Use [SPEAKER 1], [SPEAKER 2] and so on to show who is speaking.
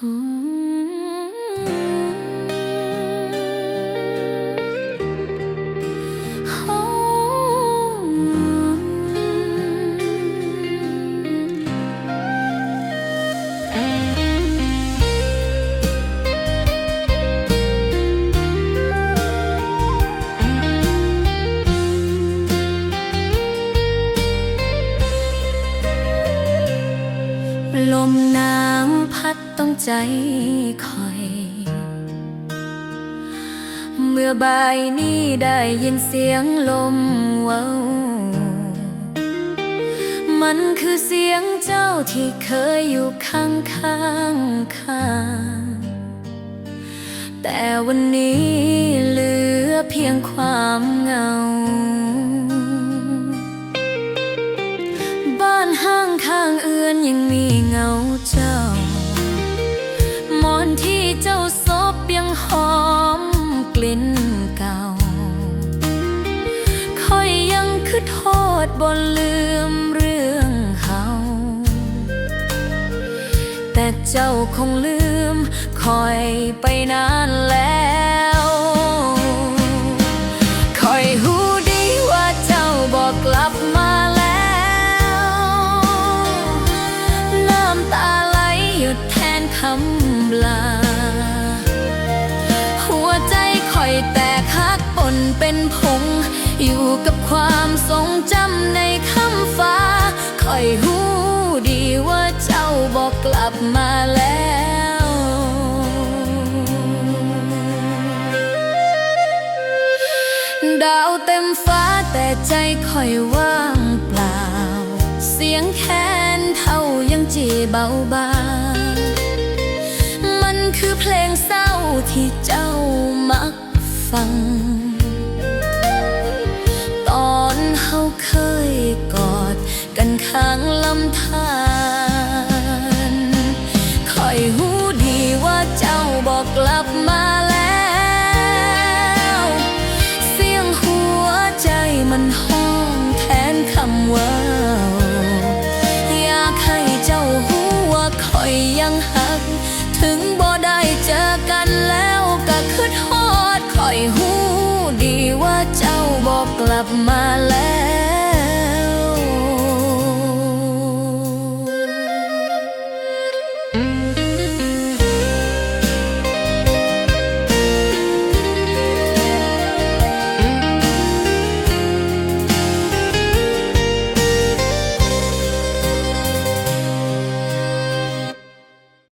[SPEAKER 1] Hmm. ลมหนาวพัดต้องใจคอย เมื่อบ่ายนี้ได้ยินเสียงลมเว้า มันคือเสียงเจ้าที่เคยอยู่ข้างข้างข้างแต่วันนี้เหลือเพียงความเหงา ยังมีเงาเจ้ามอนที่เจ้าซบยังหอมกลิ่นเก่าคอยยังคือโทษบนลืมเรื่องเฮาแต่เจ้าคงลืมคอยไปนานแล้วคอยหูดีว่าเจ้าบอกกลับมา คำลา หัวใจคอยแตกหักปนเป็นผง อยู่กับความทรงจำในคำฟ้า คอยหูดีว่าเจ้าบอกกลับมาแล้วดาวเต็มฟ้าแต่ใจคอยว่างเปล่า เสียงแค้นเท่ายังจีเบาบาง คือเพลงเศร้าที่เจ้ามักฟัง ตอนเฮาเคยกอดกันข้างลำธารคอยหูดีว่าเจ้าบอกกลับมา mais.